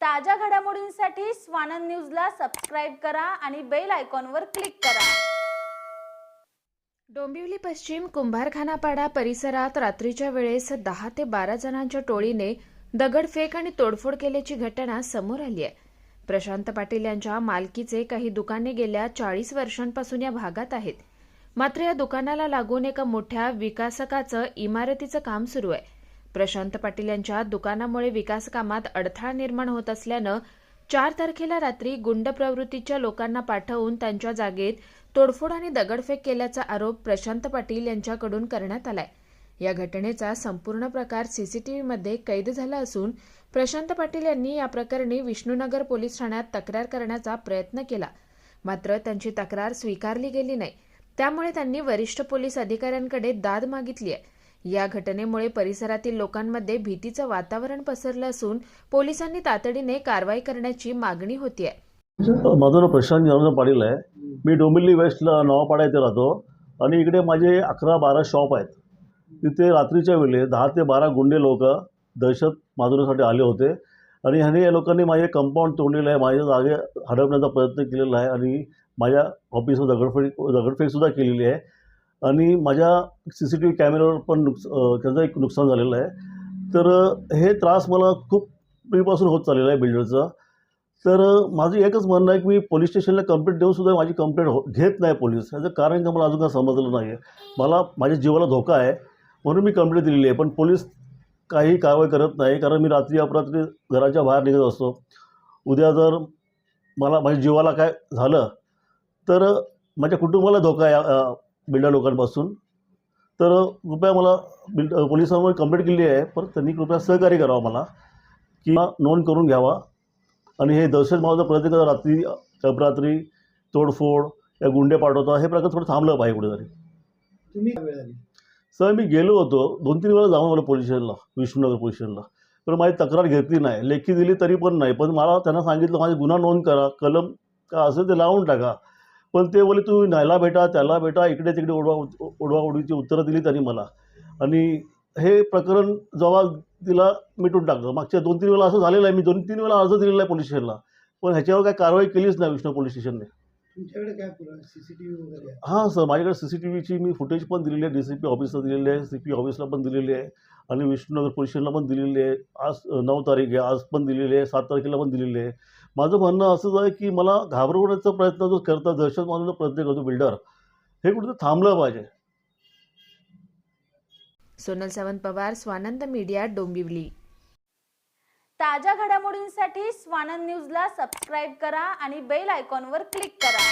ताज्या घडामोडींसाठी स्वानंद न्यूजला सबस्क्राईब करा आणि बेल आयकॉनवर क्लिक करा. डोंबिवली पश्चिम कुंभारखानापाडा परिसरात रात्रीच्या वेळेस दहा ते बारा जणांच्या टोळीने दगडफेक आणि तोडफोड केल्याची घटना समोर आली आहे. प्रशांत पाटील यांच्या मालकीचे काही दुकाने गेल्या चाळीस वर्षांपासून या भागात आहेत. मात्र या दुकानाला लागून एका मोठ्या विकासकाचं इमारतीचं काम सुरू आहे. प्रशांत पाटील यांच्या दुकानामुळे विकासकामात अडथळा निर्माण होत असल्यानं चार तारखेला रात्री गुंड प्रवृत्तीच्या लोकांना पाठवून त्यांच्या जागेत तोडफोड आणि दगडफेक केल्याचा आरोप प्रशांत पाटील यांच्याकडून करण्यात आलाय. या घटनेचा संपूर्ण प्रकार सीसीटीव्हीमध्ये कैद झाला असून प्रशांत पाटील यांनी या प्रकरणी विष्णुनगर पोलीस ठाण्यात तक्रार करण्याचा प्रयत्न केला. मात्र त्यांची तक्रार स्वीकारली गेली नाही. त्यामुळे त्यांनी वरिष्ठ पोलीस अधिकाऱ्यांकडे दाद मागितली आहे. या घटनेमुळे परिसरातील लोकांमध्ये भीतीचं वातावरण पसरलं असून पोलिसांनी तातडीने कारवाई करण्याची मागणी होतीये माझं नाव प्रशांत जनार्दन पाटील आहे. मी डोंबिवली वेस्टला नवापाडा येथे राहतो. आणि इकडे माझे अकरा बारा शॉप आहेत. तिथे रात्रीच्या वेळी दहा ते बारा गुंडे लोक दहशत माजवण्यासाठी आले होते. आणि ह्याने या लोकांनी माझे कंपाऊंड तोडलेलं आहे. माझ्या जागे हडपण्याचा प्रयत्न केलेला आहे. आणि माझ्या ऑफिसवर दगडफेक दगडफेकसुद्धा केलेली आहे. आणि माझ्या सी सी टी व्ही कॅमेऱ्यावर पण नुकस त्याचं एक नुकसान झालेलं आहे. तर हे त्रास मला खूप पूर्वीपासून होत चाललेला आहे बिल्डरचा. तर माझं एकच म्हणणं आहे की मी पोलीस स्टेशनला कंप्लेंट देऊनसुद्धा माझी कंप्लेंट हो घेत नाही पोलीस. याचं कारण का मला अजून काय समजलं नाही आहे मला माझ्या जीवाला धोका आहे म्हणून मी कंप्लेंट दिलेली आहे. पण पोलीस काही कारवाई करत नाही कारण मी रात्री अपरात्री घराच्या बाहेर निघत असतो. उद्या जर मला माझ्या जीवाला काय झालं तर माझ्या कुटुंबाला धोका आहे. बिल्डर लोकांपासून. तर कृपया मला बिल्ड पोलिसांवर कंप्लेंट केली आहे पण त्यांनी कृपया सहकार्य करावं मला किंवा नोंद करून घ्यावा. आणि हे दहशत मावळचा प्रयत्न करता रात्री अपरात्री तोडफोड या गुंडे पाठवता हे प्रकार थोडं थांबलं पाहिजे कुठेतरी. तुम्ही सर मी गेलो होतो दोन तीन वेळा जाऊन मला पोलीस स्टेशनला विष्णुनगर पोलीस स्टेशनला. पण माझी तक्रार घेतली नाही लेखी दिली तरी पण नाही. पण मला त्यांना सांगितलं माझे गुन्हा नोंद करा कलम का असेल ते लावून टाका. पण ते बोले तू न्यायला भेटा त्याला भेटा इकडे तिकडे उडवा उडवा उडवीची उत्तरं दिली त्यांनी मला. आणि हे प्रकरण जेव्हा तिला मिटून टाकलं. मागच्या दोन तीन वेळा असं झालेलं आहे. मी दोन तीन वेळा अर्ज दिलेला आहे पोलीस स्टेशनला. पण ह्याच्यावर काय कारवाई केलीच नाही विष्णू पोलीस स्टेशनने. तुमच्याकडे काय पुरावा सीसीटीव्ही वगैरे आहे? हां सर. माझ्याकडे सी सी टी व्हीची मी फुटेज पण दिलेली आहे. डी सी पी ऑफिसला दिलेली आहे. सी पी ऑफिसला पण दिलेली आहे. आणि विष्णुनगर पोलीस स्टेशनला पण दिलेली आहे. आज नऊ तारीख आहे. आज पण दिलेली आहे. सात तारखेला पण दिलेली आहे. माझं म्हणणं असंच आहे की मला घाबरवण्याचा प्रयत्न जो करता दहशत मारण्याचा प्रयत्न करतो बिल्डर हे कुठेतरी थांबलं पाहिजे. सोनल सावंत पवार स्वानंद मीडिया डोंबिवली. ताज्या घडामोडींसाठी स्वानंद न्यूजला सबस्क्राईब करा आणि बेल आयकॉनवर क्लिक करा.